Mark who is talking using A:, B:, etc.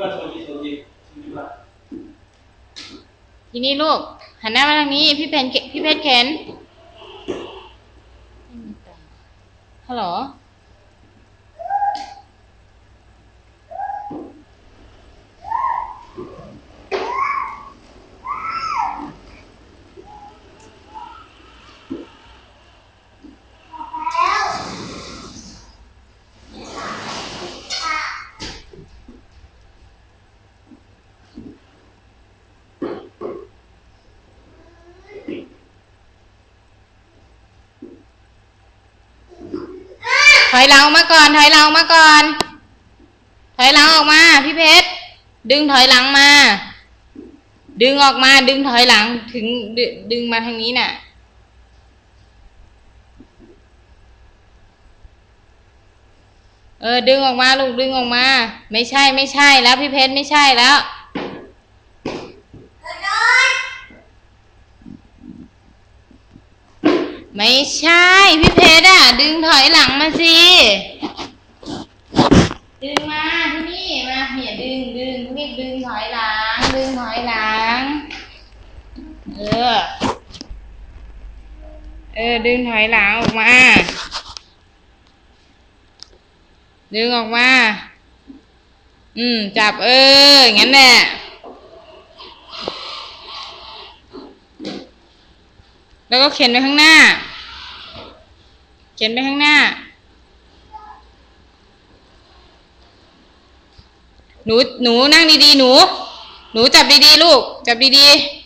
A: ก็ชนดีชนดีชนดีว่า
B: ทีนี้ลูก หันหน้ามาทางนี้ พี่เพนเขพี่เพชรเข็นฮัลโหล อยหลังออกมาก่อน ถอยหลังออกมาก่อน ถอยหลังออกมา พี่เพชร ดึงถอยหลังมา ดึงออกมา ดึงถอยหลัง ถึงดงดึงมาทางนี้น่ะ เออ ดึงออกมาลูก ดึงออกมา ไม่ใช่ ไม่ใช่แล้วพี่เพชร ไม่ใช่แล้ว ไม่ใช่ พี่เพชรอะ ดึงถอยหลังมาสิ ดึงมาที่นี่มาเนี่ยดึงดึงรีบดึงถอยหลัง ดึงถอยหลัง เออ เออ ดึงถอยหลังออกมา ดึงออกมา อืม จับเอออย่างนั้นแหละ แล้วก็เขียนไปข้างหน้า เขียนไปข้างหน้า หนูหนูนั่งดีๆ หนู หนูจับดีๆ ลูก จับดีๆ